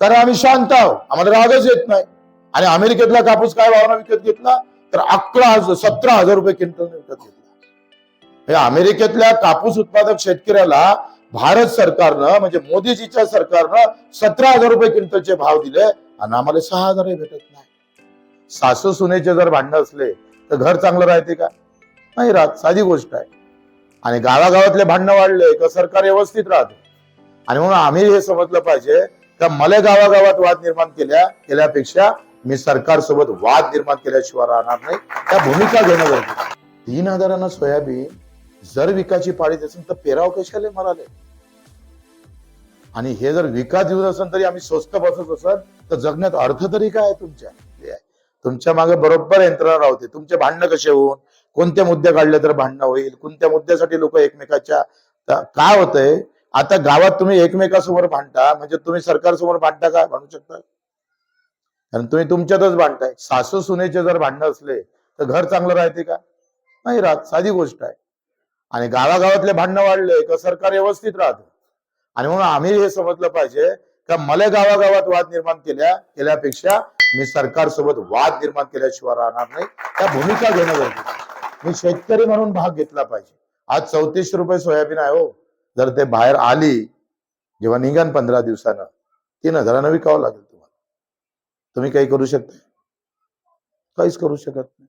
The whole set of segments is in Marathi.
कारण आम्ही शांत आहोत. आम्हाला रागच येत नाही. आणि अमेरिकेतला कापूस काय भावना विकत घेतला? तर अकरा हजार सतरा हजार रुपये क्विंटलने विकत घेतला. हे अमेरिकेतल्या कापूस उत्पादक शेतकऱ्याला भारत सरकारनं म्हणजे मोदीजीच्या सरकारनं सतरा हजार रुपये क्विंटलचे भाव दिले आणि आम्हाला सहा हजारही भेटत नाही. सासू सुनेचे जर भांडणं असले तर घर चांगलं राहते का? नाही राहत. साधी गोष्ट आहे. आणि गावागावातले भांडणं वाढले का सरकार व्यवस्थित राहते? आणि म्हणून आम्ही हे समजलं पाहिजे त्या मला गावागावात वाद निर्माण केल्या केल्यापेक्षा मी सरकार सोबत वाद निर्माण केल्याशिवाय राहणार नाही. त्या भूमिका घेणं गरजेचं तीन हजारांना सोयाबीन जर विकाची पाळीत असेल तर पेराव कशाले मराले? आणि हे जर विकास देऊन असेल तरी आम्ही स्वस्त बसत असेल तर जगण्यात अर्थ तरी काय तुमच्या? हे आहे. तुमच्या मागे बरोबर यंत्रणा राहते तुमचे भांडणं कसे होऊन कोणते मुद्दे काढले तर भांडणं होईल कोणत्या मुद्द्यासाठी लोक एकमेकाच्या काय होतंय? आता गावात तुम्ही एकमेकासमोर भांडता म्हणजे तुम्ही सरकारसमोर भांडता का म्हणू शकता? कारण तुम्ही तुमच्यातच भांडताय. सासू सुनेचे जर भांडणं असले तर घर चांगलं राहते का? नाही राहत. साधी गोष्ट आहे. आणि गावागावातले भांडणं वाढले का सरकार व्यवस्थित राहत? आणि म्हणून आम्ही हे समजलं पाहिजे का मला गावागावात वाद निर्माण केल्या केल्यापेक्षा मी सरकार सोबत वाद निर्माण केल्याशिवाय राहणार नाही. त्या भूमिका घेणं गरजेचं मी शेतकरी म्हणून भाग घेतला पाहिजे. आज चौतीसशे रुपये सोयाबीन आहे हो. जर ते बाहेर आली जेव्हा निघान पंधरा दिवसानं तीन हजारानं विकावं लागेल तुम्हाला. तुम्ही काही करू शकता काहीच करू शकत नाही.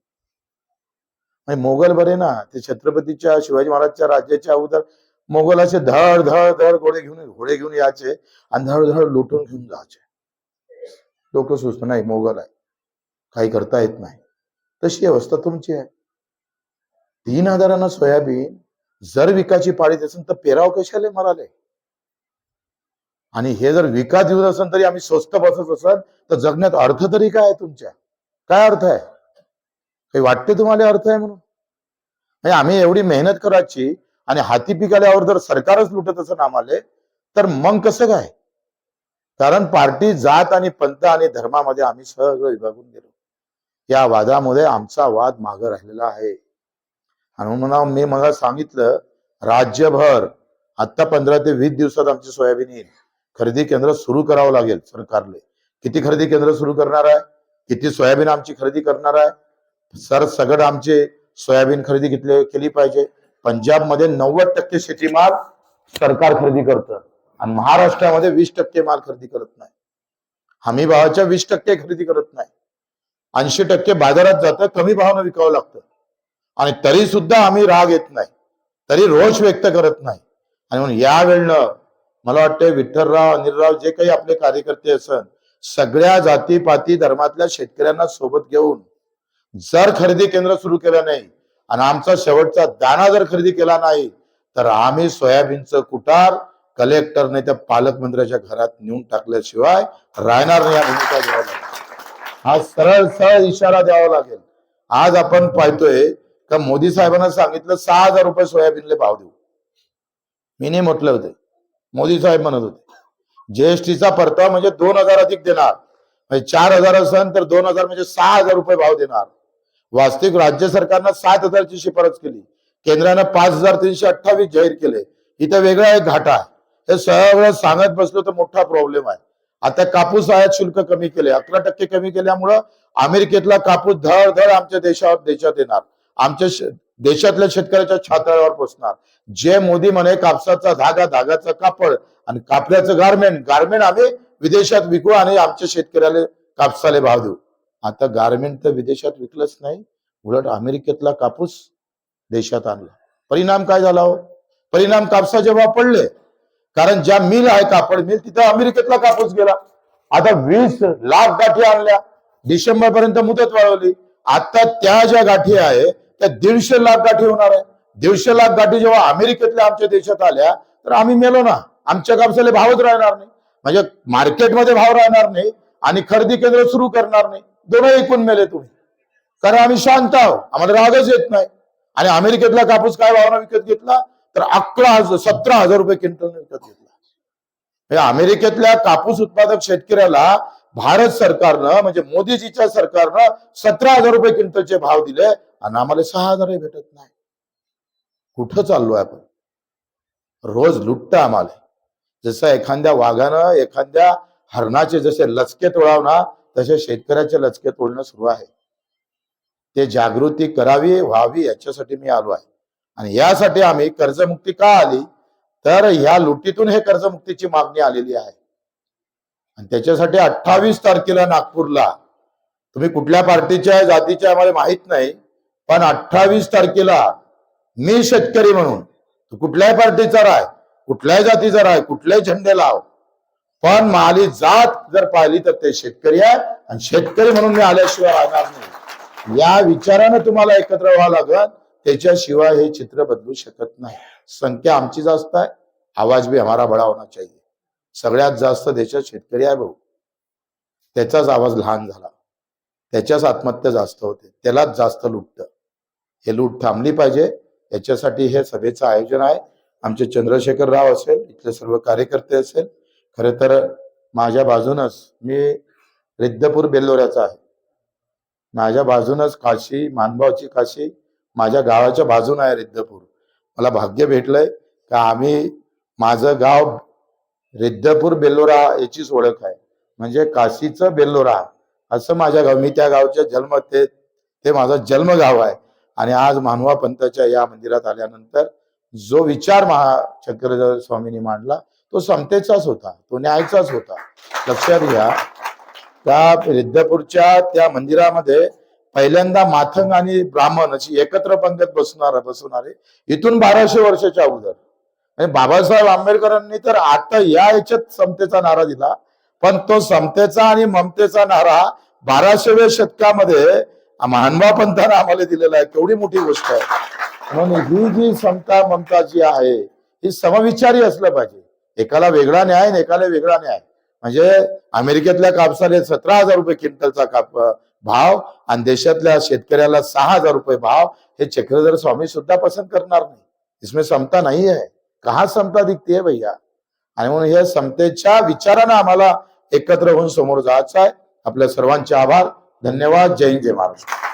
आणि मोगल बरे ना ते छत्रपतीच्या शिवाजी महाराजच्या राज्याच्या अगोदर मोगल असे धड धड धड घोडे घेऊन घोडे घेऊन यायचे आणि धड धड लुटून घेऊन जायचे. लोक सुचत नाही मोगल आहे. काही करता येत नाही. तशी अवस्था तुमची आहे. तीन हजारांना सोयाबीन जर विकाची पाळीत असेल तर पेराव कशाले मराले? आणि हे जर विका देऊन असेल तरी आम्ही स्वस्त बसत असाल तर जगण्यात अर्थ तरी काय आहे तुमच्या? काय अर्थ आहे? काही वाटते तुम्हाला अर्थ आहे म्हणून? म्हणजे आम्ही एवढी मेहनत करायची आणि हाती पिकाल्यावर जर सरकारच लुटत असं आम्हाला तर मग कसं काय? कारण पार्टी जात आणि पंथ आणि धर्मामध्ये आम्ही सगळं विभागून गेलो. या वादामध्ये आमचा वाद मागं राहिलेला आहे. आणि म्हणून मी मला सांगितलं राज्यभर आता पंधरा ते वीस दिवसात आमची सोयाबीन येईल. खरेदी केंद्र सुरू करावं लागेल सरकारले. किती खरेदी केंद्र सुरू करणार आहे? किती सोयाबीन आमची खरेदी करणार आहे? सर सगळं आमचे सोयाबीन खरेदी घेतले केली पाहिजे. पंजाबमध्ये नव्वद टक्के शेतीमाल सरकार खरेदी करतं. आणि महाराष्ट्रामध्ये वीस टक्के माल खरेदी करत नाही. हमी भावाच्या वीस टक्के खरेदी करत नाही. ऐंशी टक्के बाजारात जातं कमी भावानं विकावं लागतं. आणि तरी सुद्धा आम्ही राग येत नाही. तरी रोष व्यक्त करत नाही. आणि म्हणून या वेळनं मला वाटतं विठ्ठलराव अनिलराव जे काही आपले कार्यकर्ते असन सगळ्या जाती पाती धर्मातल्या शेतकऱ्यांना सोबत घेऊन जर खरेदी केंद्र सुरू केलं नाही आणि आमचा शेवटचा दाना जर खरेदी केला नाही तर आम्ही सोयाबीनचं कुटार कलेक्टर त्या पालकमंत्र्याच्या घरात नेऊन टाकल्याशिवाय राहणार नाही या भूमिका घ्यावा लागेल हा सरळ सरळ इशारा द्यावा लागेल. आज आपण पाहतोय का मोदी साहेबांना सांगितलं सहा हजार रुपये सोयाबीनले भाव देऊ. मी नाही म्हटलं होते. मोदी साहेब म्हणत होते. जीएसटीचा परतावा म्हणजे दोन हजार अधिक देणार. म्हणजे चार हजार असेल तर दोन हजार म्हणजे सहा हजार रुपये भाव देणार. वास्तविक राज्य सरकारनं सात हजारची शिफारस केली. केंद्रानं पाच हजार तीनशे अठ्ठावीस जाहीर केले. इथं वेगळा एक घाटा आहे. हे सगळं सांगत बसलो तर मोठा प्रॉब्लेम आहे. आता कापूस आयात शुल्क कमी केले. अकरा टक्के कमी केल्यामुळं अमेरिकेतला कापूस धड धड आमच्या देशावर देशात येणार. आमच्या देशातल्या शेतकऱ्याच्या छाताळावर पोचणार. जे मोदी म्हणे कापसाचा धागा धागाचं कापड आणि कापड्याचं गारमेंट गारमेंट आम्ही विदेशात विकू आणि आमच्या शेतकऱ्याला कापसाले भाव देऊ. आता गारमेंट तर विदेशात विकलंच नाही उलट अमेरिकेतला कापूस देशात आणला. परिणाम काय झाला हो? परिणाम कापसाचे भाव पडले कारण ज्या मिल आहे कापड मिल तिथं अमेरिकेतला कापूस गेला. आता वीस लाख गाठी आणल्या. डिसेंबर पर्यंत मुदत वाढवली. आता त्या ज्या गाठी आहे त्या दीडशे लाख गाठी होणार आहे. दीडशे लाख गाठी जेव्हा अमेरिकेतल्या आमच्या देशात आल्या तर आम्ही मेलो ना. आमच्या कापसाला भावच राहणार नाही. म्हणजे मार्केटमध्ये भाव राहणार नाही आणि खरेदी केंद्र सुरू करणार नाही. दोन्ही ऐकून मेले तुम्ही. कारण आम्ही शांत आहोत. आम्हाला रागच येत नाही. आणि अमेरिकेतला कापूस काय भावना विकत घेतला? तर अकरा हजार सतरा हजार रुपये क्विंटल विकत घेतला. हे अमेरिकेतल्या कापूस उत्पादक शेतकऱ्याला भारत सरकारनं म्हणजे मोदीजीच्या सरकारनं सतरा हजार रुपये क्विंटलचे भाव दिले. आणि आम्हाला सहा हजारही भेटत नाही. कुठं चाललोय आपण? रोज लुटतं आम्हाला. जसं एखाद्या वाघानं एखाद्या हरणाचे जसे लचके तोडावना तसे शेतकऱ्याचे लचके तोडणं सुरू आहे. ते जागृती करावी व्हावी याच्यासाठी मी आलो आहे. आणि यासाठी आम्ही कर्जमुक्ती का आली? तर ह्या लुटीतून हे कर्जमुक्तीची मागणी आलेली आहे. आणि त्याच्यासाठी अठ्ठावीस तारखेला नागपूरला. तुम्ही कुठल्या पार्टीच्या जातीच्या आम्हाला मला माहीत नाही. पण अठ्ठावीस तारखेला मी शेतकरी म्हणून तू कुठल्याही पार्टीचा राय कुठल्याही जातीचा राय कुठल्याही झेंडे लाव. पण माली जात जर पाहिली तर ते शेतकरी आहे आणि शेतकरी म्हणून मी आल्याशिवाय राहणार नाही. या विचारानं तुम्हाला एकत्र व्हावं लागल. त्याच्याशिवाय हे चित्र बदलू शकत नाही. संख्या आमची जास्त आहे. आवाज बी हमारा बडा होना चाहिए. सगळ्यात जास्त देशात शेतकरी आहे भाऊ. त्याचाच आवाज लहान झाला. त्याच्याच आत्महत्या जास्त होते. त्यालाच जास्त लुटतं. हे लूट थांबली पाहिजे. याच्यासाठी हे सभेचं आयोजन आहे. आमचे चंद्रशेखर राव असेल इथले सर्व कार्यकर्ते असेल. खरं तर माझ्या बाजूनच मी रिद्धपूर बेल्लोऱ्याचा आहे. माझ्या बाजूनच काशी मानभावची काशी माझ्या गावाच्या बाजून आहे रिद्धपूर. मला भाग्य भेटलंय का आम्ही माझं गाव रिद्धपूर बेल्लोरा याचीच ओळख आहे. म्हणजे काशीचं बेल्लोरा असं माझ्या गाव मी त्या गावच्या जन्म ते ते माझं जन्मगाव आहे. आणि आज मानवा पंथाच्या या मंदिरात आल्यानंतर जो विचार महाचक्रधर स्वामींनी मांडला तो समतेचाच होता तो न्यायचाच होता. लक्षात घ्या त्या रिद्धपूरच्या त्या मंदिरामध्ये पहिल्यांदा माथंग आणि ब्राह्मण अशी एकत्र पंगत बसणार बसवणारे इथून बाराशे वर्षाच्या अगोदर. बाबासाहेब आंबेडकरांनी तर आता या याच्यात समतेचा नारा दिला पण तो समतेचा आणि ममतेचा नारा बाराशेव्या शतकामध्ये मानवा पंथानं आम्हाला दिलेला आहे. केवढी मोठी गोष्ट आहे. म्हणून ही जी समता ममता जी आहे ही समविचारी असलं पाहिजे. एकाला वेगळा न्याय आणि एकाला वेगळा न्याय. म्हणजे अमेरिकेतल्या कापसाला सतरा हजार रुपये क्विंटलचा काप भाव आणि देशातल्या शेतकऱ्याला सहा हजार रुपये भाव हे चक्रधर स्वामी सुद्धा पसंत करणार नाही. इसमें समता नाही आहे. कहा समता दिखती है भैया? आणि म्हणून या समतेच्या विचारानं आम्हाला एकत्र होऊन समोर जायचं आहे. आपल्या सर्वांचे आभार. धन्यवाद. जय हिंद जय महाराष्ट्र.